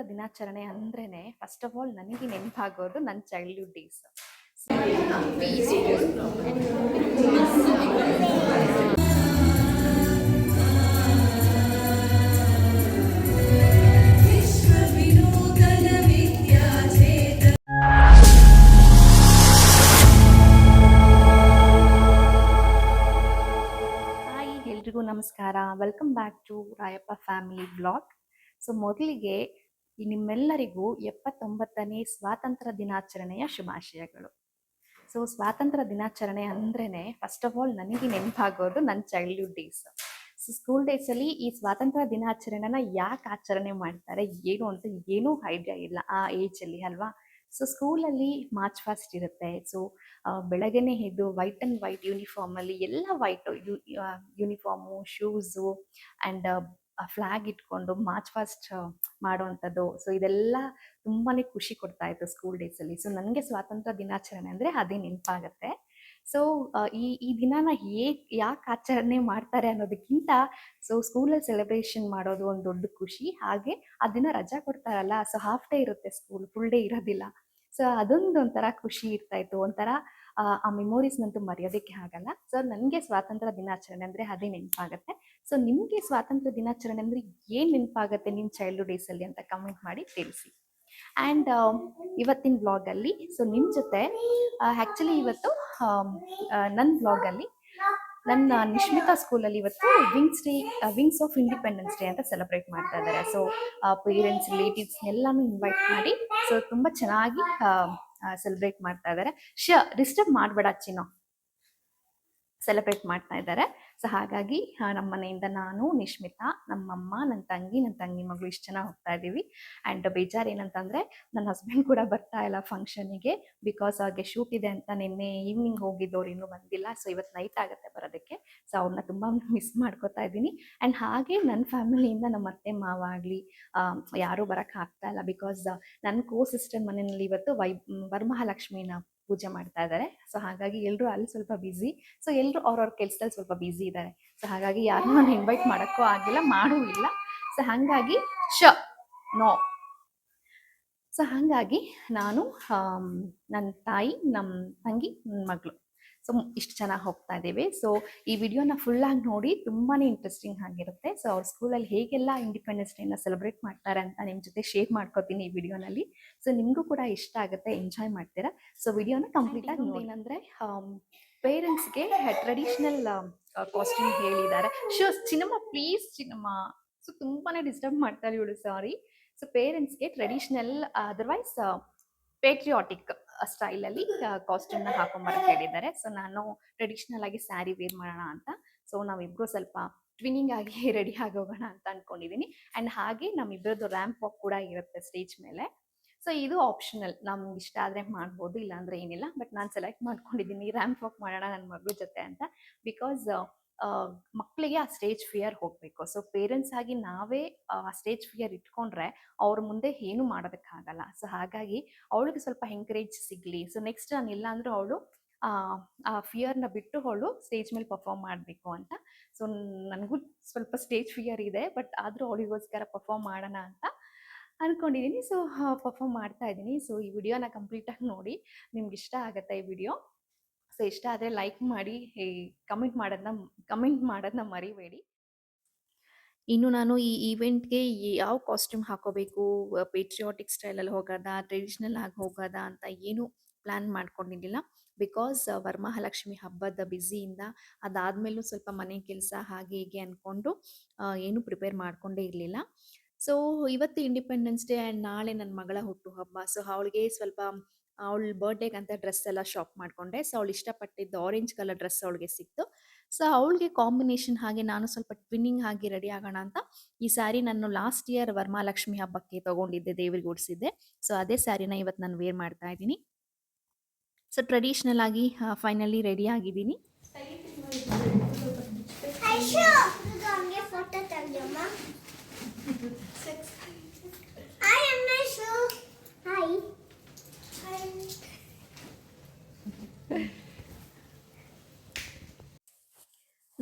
ಶಿಕ್ಷಕರ ದಿನಾಚರಣೆ ಅಂದ್ರೇನೆ ಫಸ್ಟ್ ಆಫ್ ಆಲ್ ನನಗೆ ನೆನಪಾಗೋದು ನನ್ನ ಚೈಲ್ಡ್ಹುಡ್ ಡೇಸ್ ಎಲ್ರಿಗೂ ನಮಸ್ಕಾರ welcome back to Rayappa family blog so ಮೊದಲಿಗೆ ನಿಮ್ಮೆಲ್ಲರಿಗೂ ಎಪ್ಪತ್ತೊಂಬತ್ತನೇ ಸ್ವಾತಂತ್ರ್ಯ ದಿನಾಚರಣೆಯ ಶುಭಾಶಯಗಳು. ಸೊ ಸ್ವಾತಂತ್ರ್ಯ ದಿನಾಚರಣೆ ಅಂದ್ರೇ ಫಸ್ಟ್ ಆಫ್ ಆಲ್ ನನಗೆ ನೆನಪಾಗೋದು ನನ್ನ ಚೈಲ್ಡ್ಹುಡ್ ಡೇಸ್ ಸೊ ಸ್ಕೂಲ್ ಡೇಸಲ್ಲಿ ಈ ಸ್ವಾತಂತ್ರ್ಯ ದಿನಾಚರಣೆನ ಯಾಕೆ ಆಚರಣೆ ಮಾಡ್ತಾರೆ, ಏನು ಅಂತ ಏನೂ ಐಡಿಯಾ ಇಲ್ಲ ಆ ಏಜಲ್ಲಿ ಅಲ್ವಾ? ಸೊ ಸ್ಕೂಲಲ್ಲಿ ಮಾರ್ಚ್ ಫಾಸ್ಟ್ ಇರುತ್ತೆ. ಸೊ ಬೆಳಗ್ಗೆನೆ ಎದ್ದು ವೈಟ್ ಆ್ಯಂಡ್ ವೈಟ್ ಯೂನಿಫಾರ್ಮಲ್ಲಿ ಎಲ್ಲ white uniform shoes and flag ಇಟ್ಕೊಂಡು ಮಾರ್ಚ್ ಫಾಸ್ಟ್ ಮಾಡುವಂಥದ್ದು. ಸೊ ಇದೆಲ್ಲ ತುಂಬಾ ಖುಷಿ ಕೊಡ್ತಾ ಇತ್ತು ಸ್ಕೂಲ್ ಡೇಸಲ್ಲಿ ಸೊ ನನಗೆ ಸ್ವಾತಂತ್ರ್ಯ ದಿನಾಚರಣೆ ಅಂದರೆ ಅದೇ ನೆನಪಾಗತ್ತೆ. ಸೊ ಈ ಈ ದಿನಾನ ಹೇಗೆ, ಯಾಕೆ ಆಚರಣೆ ಮಾಡ್ತಾರೆ ಅನ್ನೋದಕ್ಕಿಂತ ಸೊ ಸ್ಕೂಲಲ್ಲಿ ಸೆಲೆಬ್ರೇಷನ್ ಮಾಡೋದು ಒಂದು ದೊಡ್ಡ ಖುಷಿ. ಹಾಗೆ ಆ ದಿನ ರಜಾ ಕೊಡ್ತಾರಲ್ಲ ಸೊ ಹಾಫ್ ಡೇ ಇರುತ್ತೆ ಸ್ಕೂಲ್ ಫುಲ್ ಡೇ ಇರೋದಿಲ್ಲ. ಸೊ ಅದೊಂದು ಒಂಥರ ಖುಷಿ ಇರ್ತಾ ಇತ್ತು ಒಂಥರ ಆ, ಮೆಮೊರೀಸ್ ಮೆಮೊರೀಸ್ನಂತೂ ಮರೆಯೋದಕ್ಕೆ ಆಗಲ್ಲ ಸೊ ನನಗೆ ಸ್ವಾತಂತ್ರ್ಯ ದಿನಾಚರಣೆ ಅಂದರೆ ಅದೇ ನೆನಪಾಗತ್ತೆ. ಸೊ ನಿಮಗೆ ಸ್ವಾತಂತ್ರ್ಯ ದಿನಾಚರಣೆ ಅಂದರೆ ಏನು ನೆನಪಾಗತ್ತೆ ನಿಮ್ಮ ಚೈಲ್ಡ್ಹುಡ್ ಡೇಸಲ್ಲಿ ಅಂತ ಕಮೆಂಟ್ ಮಾಡಿ ತಿಳಿಸಿ. ಆ್ಯಂಡ್ ಇವತ್ತಿನ ಬ್ಲಾಗಲ್ಲಿ ಸೊ ನಿಮ್ಮ ಜೊತೆ ಆ್ಯಕ್ಚುಲಿ ಇವತ್ತು ನನ್ನ ಬ್ಲಾಗಲ್ಲಿ ನನ್ನ ನಿಶ್ಮಿತಾ ಸ್ಕೂಲಲ್ಲಿ ಇವತ್ತು wings day wings of independence day ಅಂತ ಸೆಲೆಬ್ರೇಟ್ ಮಾಡ್ತಾ ಇದ್ದಾರೆ ಸೊ ಪೇರೆಂಟ್ಸ್ ರಿಲೇಟಿವ್ಸ್ ಎಲ್ಲನೂ ಇನ್ವೈಟ್ ಮಾಡಿ ಸೊ ತುಂಬ ಚೆನ್ನಾಗಿ ಸೆಲೆಬ್ರೇಟ್ ಮಾಡ್ತಾ ಇದ್ದಾರೆ ಶ ಡಿಸ್ಟರ್ಬ್ ಮಾಡಬೇಡ ಚಿನ್ನೋ. ಸೆಲೆಬ್ರೇಟ್ ಮಾಡ್ತಾ ಇದ್ದಾರೆ. ಸೊ ಹಾಗಾಗಿ ನಮ್ಮ ಮನೆಯಿಂದ ನಾನು, ನಿಶ್ಮಿತಾ, ನಮ್ಮಮ್ಮ ನನ್ನ ತಂಗಿ ನನ್ನ ತಂಗಿ ಮಗಳು ಇಷ್ಟು ಜನ ಹೋಗ್ತಾ ಇದ್ದೀವಿ ಆ್ಯಂಡ್ ಬೇಜಾರು ಏನಂತಂದರೆ ನನ್ನ ಹಸ್ಬೆಂಡ್ ಕೂಡ ಬರ್ತಾ ಇಲ್ಲ ಫಂಕ್ಷನಿಗೆ ಬಿಕಾಸ್ ಅವ್ರಿಗೆ ಶೂಟ್ ಇದೆ ಅಂತ ನಿನ್ನೆ ಈವ್ನಿಂಗ್ ಹೋಗಿದ್ದವ್ರು ಇನ್ನೂ ಬಂದಿಲ್ಲ. ಸೊ ಇವತ್ತು ನೈಟ್ ಆಗುತ್ತೆ ಬರೋದಕ್ಕೆ. ಸೊ ಅವ್ರನ್ನ ತುಂಬ ಮಿಸ್ ಮಾಡ್ಕೋತಾ ಇದ್ದೀನಿ ಆ್ಯಂಡ್ ಹಾಗೆ ನನ್ನ ಫ್ಯಾಮಿಲಿಯಿಂದ ನಮ್ಮ ಅತ್ತೆ, ಮಾವ ಆಗಲಿ ಯಾರೂ ಬರೋಕ್ಕೆ ಆಗ್ತಾ ಇಲ್ಲ ಬಿಕಾಸ್ ನನ್ನ ಕೋ ಸಿಸ್ಟರ್ ಮನೆಯಲ್ಲಿ ಇವತ್ತು ವೈ, ವರಮಹಾಲಕ್ಷ್ಮಿನ ಪೂಜೆ ಮಾಡ್ತಾ ಇದ್ದಾರೆ ಸೊ ಹಾಗಾಗಿ ಎಲ್ಲರೂ ಅಲ್ಲಿ ಸ್ವಲ್ಪ ಬ್ಯುಸಿ ಸೊ ಎಲ್ಲರೂ ಅವ್ರವ್ರ ಕೆಲಸದಲ್ಲಿ ಸ್ವಲ್ಪ ಬ್ಯುಸಿ ಇದ್ದಾರೆ ಸೊ ಹಾಗಾಗಿ ಯಾರನ್ನೂ ನಾನು ಇನ್ವೈಟ್ ಮಾಡೋಕ್ಕೂ ಆಗಿಲ್ಲ, ಮಾಡೂ ಇಲ್ಲ. ಸೊ ಹಾಗಾಗಿ ಶ, ನೋ. ಸೊ ಹಾಗಾಗಿ ನಾನು ನನ್ನ ತಾಯಿ ನಮ್ಮ ತಂಗಿ ನನ್ನ ಮಗಳು. ಸೊ ಇಷ್ಟು ಚೆನ್ನಾಗಿ ಹೋಗ್ತಾ ಇದ್ದೀವಿ. ಸೊ ಈ ವಿಡಿಯೋನ ಫುಲ್ಲಾಗಿ ನೋಡಿ ತುಂಬಾ ಇಂಟ್ರೆಸ್ಟಿಂಗ್ ಆಗಿರುತ್ತೆ. ಸೊ ಅವ್ರ ಸ್ಕೂಲಲ್ಲಿ ಹೇಗೆಲ್ಲ ಇಂಡಿಪೆಂಡೆನ್ಸ್ ಡೇನ ಸೆಲೆಬ್ರೇಟ್ ಮಾಡ್ತಾರೆ ಅಂತ ನಿಮ್ಮ ಜೊತೆ ಶೇರ್ ಮಾಡ್ಕೋತೀನಿ ಈ ವಿಡಿಯೋನಲ್ಲಿ. ಸೊ ನಿಮಗೂ ಕೂಡ ಇಷ್ಟ ಆಗುತ್ತೆ ಎಂಜಾಯ್ ಮಾಡ್ತೀರಾ? ಸೊ ವಿಡಿಯೋನ ಕಂಪ್ಲೀಟ್ ಆಗಿ ನೋಡಿ. ಏನಂದರೆ ಪೇರೆಂಟ್ಸ್ಗೆ ಟ್ರೆಡಿಷ್ನಲ್ ಕಾಸ್ಟ್ಯೂಮ್ ಹೇಳಿದ್ದಾರೆ. Show Chinnamma please Chinnamma so ತುಂಬಾನೇ ಡಿಸ್ಟರ್ಬ್ ಮಾಡ್ತಾರೆ ಇವಳು ಸಾರಿ ಸೊ ಪೇರೆಂಟ್ಸ್ಗೆ ಟ್ರೆಡಿಷ್ನಲ್ ಅದರ್ವೈಸ್ ಪೇಟ್ರಿಯಾಟಿಕ್ ಸ್ಟೈಲಲ್ಲಿ ನ ಹಾಕೊಂಬರಕ್ಕೆ ಹೇಳಿದ್ದಾರೆ. ಸೊ, ನಾನು ಟ್ರೆಡಿಷ್ನಲ್ ಆಗಿ ಸ್ಯಾರಿ ವೇರ್ ಮಾಡೋಣ ಅಂತ. ಸೊ, ನಾವಿಬ್ರು ಸ್ವಲ್ಪ ಟ್ವಿನ್ನಿಂಗ್ ಆಗಿ ರೆಡಿ ಆಗೋಗೋಣ ಅಂತ ಅನ್ಕೊಂಡಿದೀನಿ. ಆ್ಯಂಡ್ ಹಾಗೆ ನಮ್ಮಿಬ್ಬರದ್ದು ರ್ಯಾಂಪ್ ವಾಕ್ ಕೂಡ ಇರುತ್ತೆ ಸ್ಟೇಜ್ ಮೇಲೆ. ಸೊ ಇದು ಆಪ್ಷನಲ್ ನಮ್ಗೆ ಇಷ್ಟ ಆದರೆ ಮಾಡ್ಬೋದು, ಇಲ್ಲಾಂದ್ರೆ ಏನಿಲ್ಲ. ಬಟ್ ನಾನು ಸೆಲೆಕ್ಟ್ ಮಾಡ್ಕೊಂಡಿದ್ದೀನಿ ರ್ಯಾಂಪ್ ವಾಕ್ ಮಾಡೋಣ ನನ್ನ ಮಗಳ ಜೊತೆ ಅಂತ. ಬಿಕಾಸ್ ಮಕ್ಕಳಿಗೆ ಆ ಸ್ಟೇಜ್ ಫಿಯರ್ ಹೋಗಬೇಕು. ಸೊ ಪೇರೆಂಟ್ಸ್ ಆಗಿ ನಾವೇ, ಆ ಸ್ಟೇಜ್ ಫಿಯರ್ ಇಟ್ಕೊಂಡ್ರೆ ಅವ್ರ ಮುಂದೆ ಏನು ಮಾಡೋದಕ್ಕಾಗಲ್ಲ. ಸೊ ಹಾಗಾಗಿ ಅವಳಿಗೆ ಸ್ವಲ್ಪ ಎಂಕರೇಜ್ ಸಿಗಲಿ. ಸೊ ನೆಕ್ಸ್ಟ್ ನಾನು ಇಲ್ಲ ಅಂದ್ರೆ ಅವಳು, ಆ ಫಿಯರ್ನ ಬಿಟ್ಟು ಅವಳು ಸ್ಟೇಜ್ ಮೇಲೆ ಪರ್ಫಾರ್ಮ್ ಮಾಡಬೇಕು ಅಂತ. ಸೊ ನನಗೂ ಸ್ವಲ್ಪ ಸ್ಟೇಜ್ ಫಿಯರ್ ಇದೆ ಬಟ್ ಆದರೂ ಅವಳಿಗೋಸ್ಕರ ಪರ್ಫಾರ್ಮ್ ಮಾಡೋಣ ಅಂತ ಅನ್ಕೊಂಡಿದ್ದೀನಿ ಸೊ ಪರ್ಫಾರ್ಮ್ ಮಾಡ್ತಾ ಇದ್ದೀನಿ ಸೊ ಈ ವಿಡಿಯೋನ ಕಂಪ್ಲೀಟಾಗಿ ನೋಡಿ. ನಿಮ್ಗೆ ಇಷ್ಟ ಆಗುತ್ತೆ ಈ ವಿಡಿಯೋ ಸೊ ಇಷ್ಟ ಆದರೆ ಲೈಕ್ ಮಾಡಿ ಕಮೆಂಟ್ ಮಾಡೋದನ್ನ ಕಮೆಂಟ್ ಮಾಡೋದನ್ನ ಮರಿಬೇಡಿ. ಇನ್ನು ನಾನು ಈ ಈವೆಂಟ್ಗೆ ಯಾವ ಕಾಸ್ಟ್ಯೂಮ್ ಹಾಕೋಬೇಕು ಪೇಟ್ರಿಯಾಟಿಕ್ ಸ್ಟೈಲಲ್ಲಿ ಹೋಗೋದಾ ಟ್ರೆಡಿಷ್ನಲ್ ಆಗಿ ಹೋಗೋದಾ ಅಂತ ಏನು ಪ್ಲ್ಯಾನ್ ಮಾಡ್ಕೊಂಡಿದ್ದಿಲ್ಲ. ಬಿಕಾಸ್ ವರಮಹಾಲಕ್ಷ್ಮಿ ಹಬ್ಬದ ಬ್ಯುಸಿಯಿಂದ ಅದಾದಮೇಲೂ ಸ್ವಲ್ಪ ಮನೆ ಕೆಲಸ ಹಾಗೆ ಹೀಗೆ ಅಂದ್ಕೊಂಡು ಏನು ಪ್ರಿಪೇರ್ ಮಾಡಿಕೊಂಡೇ ಇರಲಿಲ್ಲ. ಸೊ ಇವತ್ತು ಇಂಡಿಪೆಂಡೆನ್ಸ್ ಡೇ ಆ್ಯಂಡ್ ನಾಳೆ ನನ್ನ ಮಗಳ ಹುಟ್ಟು ಹಬ್ಬ ಸೊ ಅವಳಿಗೆ ಸ್ವಲ್ಪ ಅವಳ ಬರ್ಡೇಗೆ ಅಂತ ಡ್ರೆಸ್ ಎಲ್ಲ ಶಾಪ್ ಮಾಡಿಕೊಂಡೆ. ಸೊ ಅವಳು ಇಷ್ಟಪಟ್ಟಿದ್ದು ಆರೆಂಜ್ ಕಲರ್ ಡ್ರೆಸ್ ಅವಳಿಗೆ ಸಿಕ್ತು. ಸೊ ಅವಳಿಗೆ ಕಾಂಬಿನೇಷನ್ ಹಾಗೆ ನಾನು ಸ್ವಲ್ಪ ಟ್ವಿನ್ನಿಂಗ್ ಆಗಿ ರೆಡಿ ಆಗೋಣ ಅಂತ ಈ ಸ್ಯಾರಿ ನಾನು ಲಾಸ್ಟ್ ಇಯರ್ ವರ್ಮಾಲಕ್ಷ್ಮಿ ಹಬ್ಬಕ್ಕೆ ತಗೊಂಡಿದ್ದೆ ದೇವ್ರಿಗೆ ಉಡಿಸಿದ್ದೆ ಸೊ ಅದೇ ಸ್ಯಾರಿನ ಇವತ್ತು ನಾನು ವೇರ್ ಮಾಡ್ತಾ ಇದ್ದೀನಿ. ಸೊ ಟ್ರೆಡಿಷ್ನಲ್ ಆಗಿ ಫೈನಲಿ ರೆಡಿ ಆಗಿದ್ದೀನಿ.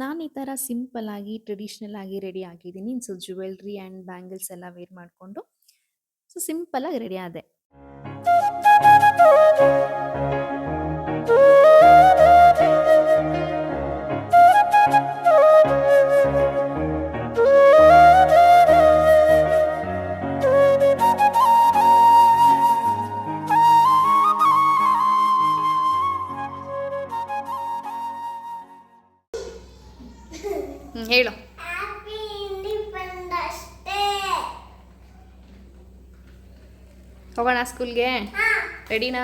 ನಾನು ಈ ಥರ ಸಿಂಪಲ್ ಆಗಿ ಟ್ರೆಡಿಷ್ನಲ್ ಆಗಿ ರೆಡಿ ಆಗಿದ್ದೀನಿ. ಸೊ ಜ್ಯುವೆಲ್ರಿ ಆ್ಯಂಡ್ ಬ್ಯಾಂಗಲ್ಸ್ ಎಲ್ಲ ವೇರ್ ಮಾಡಿಕೊಂಡು ಸೊ ಸಿಂಪಲ್ ಆಗಿ ರೆಡಿ ಆದೆ. ಹೋಗೋಣ ಸ್ಕೂಲ್ಗೆ? ರೆಡಿನಾ?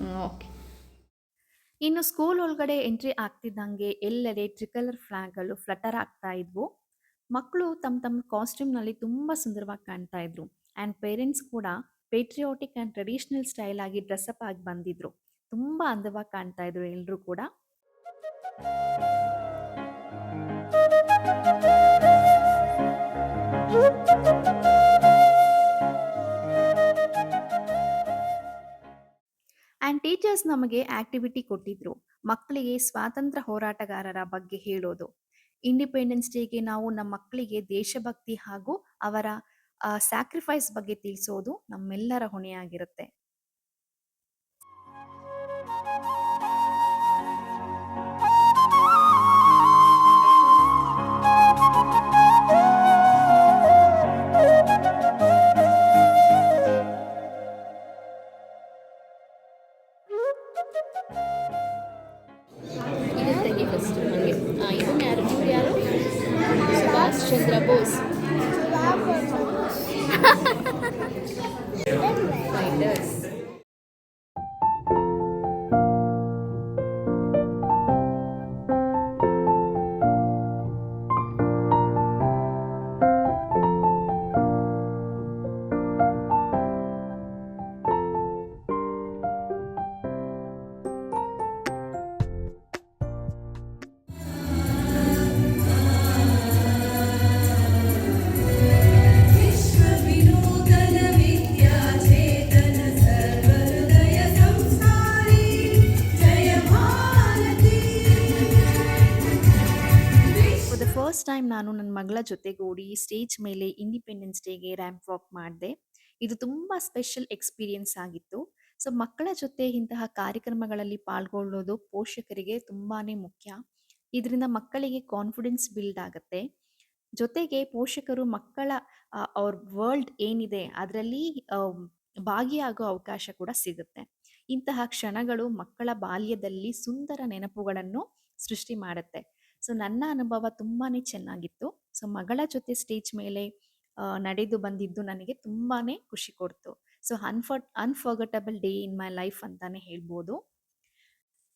ಹ್ಞೂ ಓಕೆ. ಇನ್ನು ಸ್ಕೂಲ್ ಒಳಗಡೆ ಎಂಟ್ರಿ ಆಗ್ತಿದ್ದಂಗೆ ಎಲ್ಲೆಡೆ ಟ್ರಿಕಲರ್ ಫ್ಲಾಗ್ಗಳು ಫ್ಲಟರ್ ಆಗ್ತಾ ಇದ್ವು. ಮಕ್ಕಳು ತಮ್ಮ ತಮ್ಮ ಕಾಸ್ಟ್ಯೂಮ್ನಲ್ಲಿ ತುಂಬ ಸುಂದರವಾಗಿ ಕಾಣ್ತಾ ಇದ್ರು. ಆ್ಯಂಡ್ ಪೇರೆಂಟ್ಸ್ ಕೂಡ ಪೇಟ್ರಿಯೋಟಿಕ್ ಆ್ಯಂಡ್ ಟ್ರೆಡಿಷ್ನಲ್ ಸ್ಟೈಲ್ ಆಗಿ ಡ್ರೆಸ್ಅಪ್ ಆಗಿ ಬಂದಿದ್ರು. ತುಂಬ ಅಂದವಾಗಿ ಕಾಣ್ತಾ ಇದ್ರು ಎಲ್ಲರೂ ಕೂಡ. ಆ್ಯಂಡ್ ಟೀಚರ್ಸ್ ನಮಗೆ ಆಕ್ಟಿವಿಟಿ ಕೊಟ್ಟಿದ್ರು. ಮಕ್ಕಳಿಗೆ ಸ್ವಾತಂತ್ರ್ಯ ಹೋರಾಟಗಾರರ ಬಗ್ಗೆ ಹೇಳೋದು. ಇಂಡಿಪೆಂಡೆನ್ಸ್ ಡೇಗೆ ನಾವು ನಮ್ಮ ಮಕ್ಕಳಿಗೆ ದೇಶಭಕ್ತಿ ಹಾಗೂ ಅವರ ಸ್ಯಾಕ್ರಿಫೈಸ್ ಬಗ್ಗೆ ತಿಳಿಸೋದು ನಮ್ಮೆಲ್ಲರ ಹೊಣೆಯಾಗಿರುತ್ತೆ. ಫಸ್ಟ್ ಟೈಮ್ ನಾನು ನನ್ನ ಮಗಳ ಜೊತೆಗೂಡಿ ಸ್ಟೇಜ್ ಮೇಲೆ ಇಂಡಿಪೆಂಡೆನ್ಸ್ ಡೇಗೆ ರ್ಯಾಂಪ್ ವಾಕ್ ಮಾಡಿದೆ. ಇದು ತುಂಬ ಸ್ಪೆಷಲ್ ಎಕ್ಸ್ಪೀರಿಯನ್ಸ್ ಆಗಿತ್ತು. ಸೊ ಮಕ್ಕಳ ಜೊತೆ ಇಂತಹ ಕಾರ್ಯಕ್ರಮಗಳಲ್ಲಿ ಪಾಲ್ಗೊಳ್ಳೋದು ಪೋಷಕರಿಗೆ ತುಂಬಾ ಮುಖ್ಯ. ಇದರಿಂದ ಮಕ್ಕಳಿಗೆ ಕಾನ್ಫಿಡೆನ್ಸ್ ಬಿಲ್ಡ್ ಆಗುತ್ತೆ. ಜೊತೆಗೆ ಪೋಷಕರು ಮಕ್ಕಳ ಅವ್ರ ವರ್ಲ್ಡ್ ಏನಿದೆ ಅದರಲ್ಲಿ ಭಾಗಿಯಾಗೋ ಅವಕಾಶ ಕೂಡ ಸಿಗುತ್ತೆ. ಇಂತಹ ಕ್ಷಣಗಳು ಮಕ್ಕಳ ಬಾಲ್ಯದಲ್ಲಿ ಸುಂದರ ನೆನಪುಗಳನ್ನು ಸೃಷ್ಟಿ ಮಾಡುತ್ತೆ. ಸೊ, ನನ್ನ ಅನುಭವ ತುಂಬಾ ಚೆನ್ನಾಗಿತ್ತು. ಸೊ, ಮಗಳ ಜೊತೆ ಸ್ಟೇಜ್ ಮೇಲೆ ನಡೆದು ಬಂದಿದ್ದು ನನಗೆ ತುಂಬಾ ಖುಷಿ ಕೊಡ್ತು. So, unfor, unforgettable day in my life ಅಂತಾನೆ ಹೇಳ್ಬೋದು.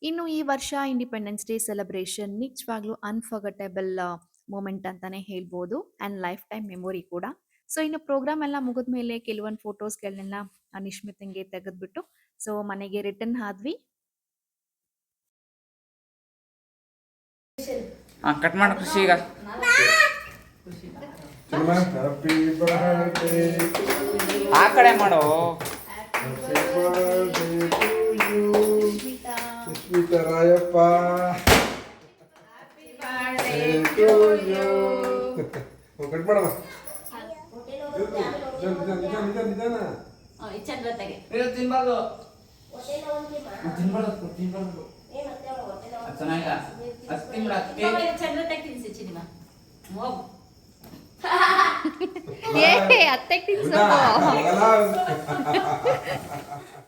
ಇನ್ನು ಈ ವರ್ಷ ಇಂಡಿಪೆಂಡೆನ್ಸ್ ಡೇ ಸೆಲೆಬ್ರೇಷನ್ ನಿಜವಾಗ್ಲೂ ಅನ್ಫರ್ಗಟಬಲ್ ಮೂಮೆಂಟ್ ಅಂತಾನೆ ಹೇಳ್ಬೋದು. ಆ್ಯಂಡ್ ಲೈಫ್ ಟೈಮ್ ಮೆಮೊರಿ ಕೂಡ. ಸೊ, ಇನ್ನು ಪ್ರೋಗ್ರಾಮ್ ಎಲ್ಲ ಮುಗಿದ ಮೇಲೆ ಕೆಲವೊಂದು ಫೋಟೋಸ್ಗಳನ್ನೆಲ್ಲ ನಿಶ್ಮಿತಂಗೆ ತೆಗೆದ್ಬಿಟ್ಟು, ಸೊ, ಮನೆಗೆ ರಿಟರ್ನ್ ಆದ್ವಿ. ಹಾ ಕಟ್ ಮಾಡು ಖುಷಿ ಈಗ. ಆ ಕಡೆ ಮಾಡು. Happy birthday to you Susmita Rayappa cut ಮಾಡಮ್ಮ ನಿಧಾನ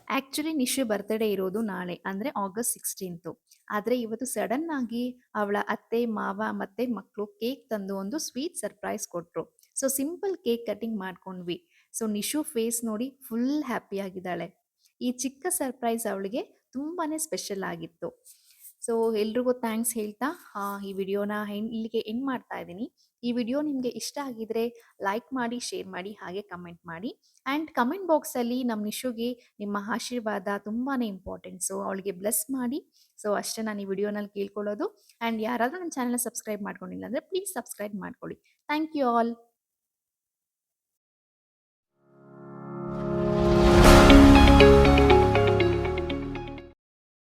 ಆಕ್ಚುಲಿ ನಿಶು ಬರ್ತ್ಡೇ ಇರೋದು ನಾಳೆ ಅಂದ್ರೆ ಆಗಸ್ಟ್ ಸಿಕ್ಸ್ಟೀನ್ತು ಆದ್ರೆ ಇವತ್ತು ಸಡನ್ ಆಗಿ ಅವಳ ಅತ್ತೆ ಮಾವ ಮತ್ತೆ ಮಕ್ಕಳು ಕೇಕ್ ತಂದು ಒಂದು ಸ್ವೀಟ್ ಸರ್ಪ್ರೈಸ್ ಕೊಟ್ರು. ಸೊ ಸಿಂಪಲ್ ಕೇಕ್ ಕಟಿಂಗ್ ಮಾಡ್ಕೊಂಡ್ವಿ. ಸೊ ನಿಶು ಫೇಸ್ ನೋಡಿ ಫುಲ್ ಹ್ಯಾಪಿ ಆಗಿದ್ದಾಳೆ. ಈ ಚಿಕ್ಕ ಸರ್ಪ್ರೈಸ್ ಅವಳಿಗೆ ತುಂಬಾನೇ ಸ್ಪೆಷಲ್ ಆಗಿತ್ತು. ಸೊ ಎಲ್ರಿಗೂ ಥ್ಯಾಂಕ್ಸ್ ಹೇಳ್ತಾ ಈ ವಿಡಿಯೋನ ಇಲ್ಲಿಗೆ ಎಂಡ್ ಮಾಡ್ತಾ ಇದ್ದೀನಿ. ಈ ವಿಡಿಯೋ ನಿಮಗೆ ಇಷ್ಟ ಆಗಿದ್ರೆ ಲೈಕ್ ಮಾಡಿ, ಶೇರ್ ಮಾಡಿ, ಹಾಗೆ ಕಮೆಂಟ್ ಮಾಡಿ. ಆ್ಯಂಡ್ ಕಮೆಂಟ್ ಬಾಕ್ಸಲ್ಲಿ ನಮ್ಮ ನಿಶುಗೆ ನಿಮ್ಮ ಆಶೀರ್ವಾದ ತುಂಬಾ ಇಂಪಾರ್ಟೆಂಟ್. ಸೊ, ಅವಳಿಗೆ ಬ್ಲೆಸ್ ಮಾಡಿ. ಸೊ, ಅಷ್ಟೇ ನಾನು ಈ ವಿಡಿಯೋನಲ್ಲಿ ಕೇಳ್ಕೊಳ್ಳೋದು. ಆ್ಯಂಡ್ ಯಾರಾದರೂ ನನ್ನ ಚಾನಲ್ನ ಸಬ್ಸ್ಕ್ರೈಬ್ ಮಾಡ್ಕೊಂಡಿಲ್ಲ ಅಂದರೆ ಪ್ಲೀಸ್ ಸಬ್ಸ್ಕ್ರೈಬ್ ಮಾಡ್ಕೊಳ್ಳಿ. Thank you all.